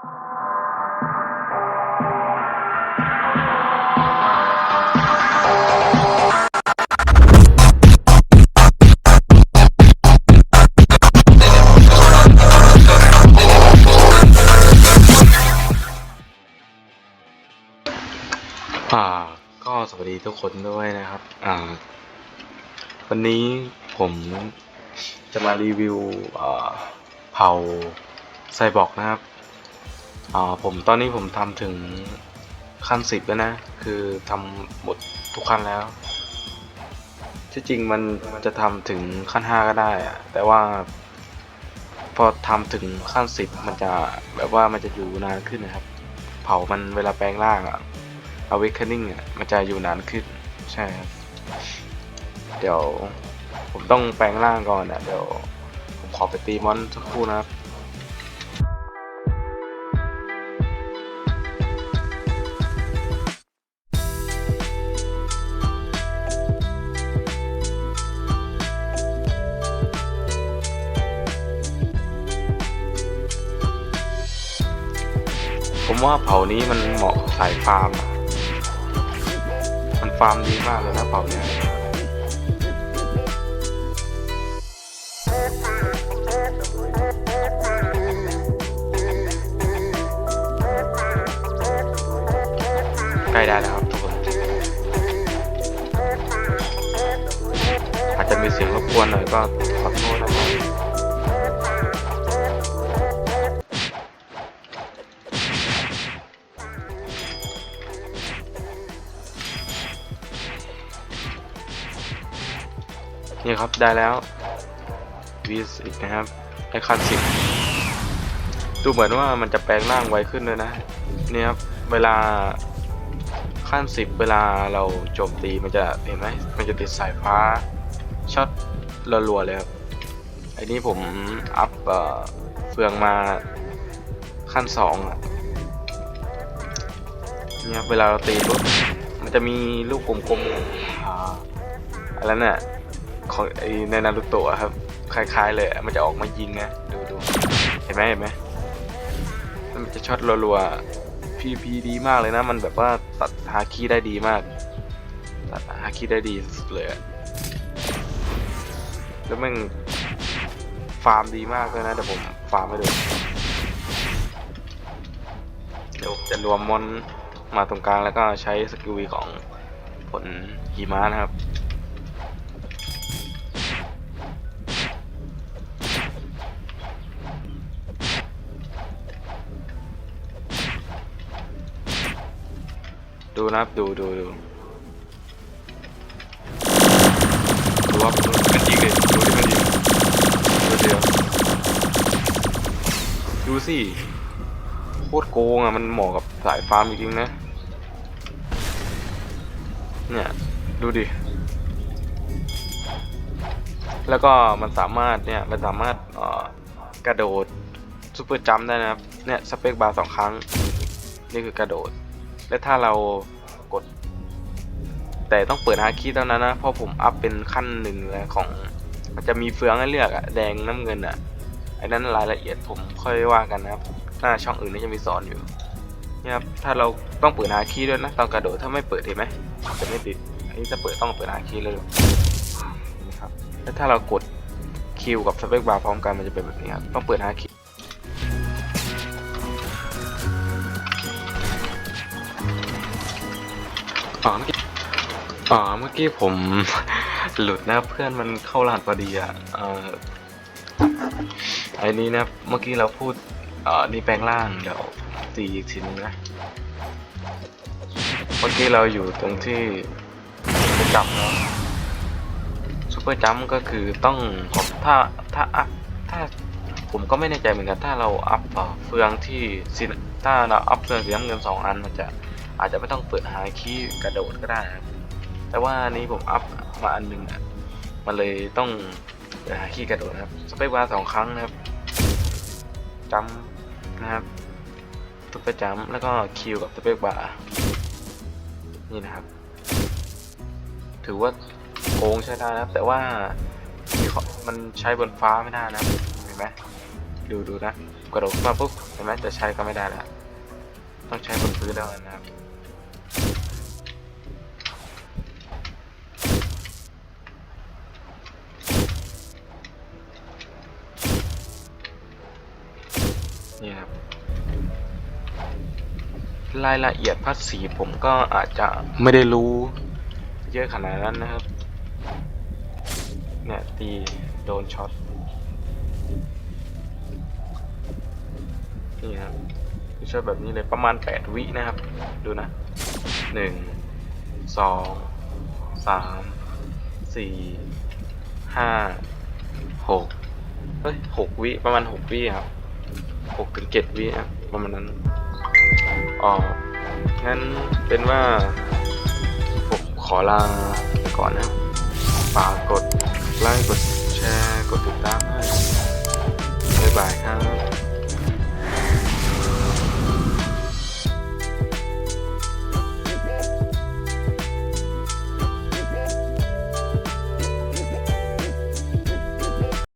อ่าก็สวัสดีทุกคนด้วยนะครับ อ่า วันนี้ผมจะมารีวิวเผาไซบอร์กนะครับ อ่าผมตอนนี้ผมทำถึงขั้นสิบแล้วนะ คือทำหมดทุกขั้นแล้ว ที่จริงมันมันจะทำถึงขั้นห้าก็ได้อะแต่ว่า พอทำถึงขั้นสิบมันจะแบบว่ามันจะอยู่นานขึ้นนะครับ เผามันเวลาแปลงร่างอะ awakening อะมันจะอยู่นานขึ้น ใช่ครับ เดี๋ยวผมต้องแปลงร่างก่อนอะเดี๋ยวผมขอไปตีมอนสักครู่นะครับ ว่าเผานี้มันเหมาะสายฟาร์ม มันฟาร์มดีมากเลยนะเผาเนี้ยใกล้ได้แล้วครับทุกคน อาจจะมีเสียงรบกวนหน่อยก็ขอ นี่ครับได้แล้ว V10 นะครับไอคันสิบดูเหมือนว่ามันจะแปลงร่างไวขึ้นด้วยนะเนี่ยครับเวลาขั้นสิบเวลาเราโจมตีมันจะเห็นไหมมันจะติดสายฟ้าช็อตรัวๆเลยครับไอ้นี้ผมอัพเฟืองมาขั้นสองเนี่ยครับเวลาเราตีปุ๊บมันจะมีลูกกลมๆออะไรน่ะ ของไอในนารูโตะครับคล้าย ๆ เลยมันจะออกมายิงนะดูดูเห็นไหมเห็นไหมมันจะช็อตรัวๆพีพีดีมากเลยนะ มันแบบว่าตัดฮาคิได้ดีมากตัดฮาคิได้ดีสุดเลยแล้วมันฟาร์มดีมากเลยนะเดี๋ยวผมฟาร์มให้ดูเดี๋ยวจะรวมมอนมาตรงกลางแล้วก็ใช้สกิลวีของผลหิมะนะครับ ดูนะครับดูดูดูดูว่ามันยิงเลยดูที่มันยิงดูเดียวดูสิโคตรโกงอะมันเหมาะกับสายฟาร์มจริงๆนะเนี่ยดูดิแล้วก็มันสามารถเนี่ยมันสามารถกระโดดซูเปอร์จัมป์ได้นะครับเนี่ยสเปคบาร์สองครั้ง นี่คือกระโดด และถ้าเรากด แต่ต้องเปิดฮาคีเท่านั้นนะเพราะผมอัพเป็นขั้นหนึ่งเลยของมันจะมีเฟืองให้เลือกอะแดงน้ำเงินอะไอ้นั้นรายละเอียดผมค่อยว่ากันนะครับหน้าช่องอื่นนี่จะมีสอนอยู่นี่ครับถ้าเราต้องเปิดฮาคีด้วยนะตอนกระโดดถ้าไม่เปิดเห็นไหมจะไม่ติดอันนี้ถ้าเปิดต้องเปิดฮาคีเลยนะครับแล้วถ้าเรากดคิวกับสเปคบาร์พร้อมกันมันจะเป็นแบบนี้ครับต้องเปิดฮาคี อ๋อเมื่อกี้อ๋อเมื่อกี้ผม หลุดนะเพื่อนมันเข้ารหัสพอดีอะเออไอ้นี้นะ เมื่อกี้เราพูดเอ่อนี่แปลงร่างเดี๋ยวตีอีกทีนึงนะ เมื่อกี้เราอยู่ตรงที่ซุปเปอร์จัมป์ซุปเปอร์จัมป์ก็คือต้องถ้าถ้าอัพถ้าผมก็ไม่แน่ใจเหมือนกันถ้าเราอัพเฟืองที่สิถ้าเราอัพเฟืองสีน้ำเงินสองอันมันจะ อาจจะไม่ต้องเปิดหาคีกระโดดก็ได้นะครับแต่ว่านี้ผมอัพมาอันหนึงอะมันเลยต้องเปิดหาคีกระโดดนะครับสเปคบาสองครั้งนะครับจัมป์นะครับตุกไปจัมป์แล้วก็คิวกับสเปคบาร์นี่นะครับ ถือว่าโกงใช้ได้นะครับ แต่ว่ามันใช้บนฟ้าไม่ได้นะครับเห็นไหมดูดูนะกระโดดมาปุ๊บเห็นไหมจะใช้ก็ไม่ได้แล้วต้องใช้บนพื้นแล้วนะครับ นี่ครับรายละเอียดภาษีผมก็อาจจะไม่ได้รู้ เยอะขนาดนั้นนะครับ เนี่ย ตีโดนช็อต นี่ครับช็อตแบบนี้เลยประมาณ 8 วินะครับ ดูนะ 1 2 3 4 5 6เฮ้ย 6 วิประมาณ 6 วิครับ หกถึง7วิครับประมาณนั้นอ๋องั้นเป็นว่า ผมขอลาไปก่อนนะฝากกดไลค์กดแชร์ กดติดตามให้บ๊ายบายครับ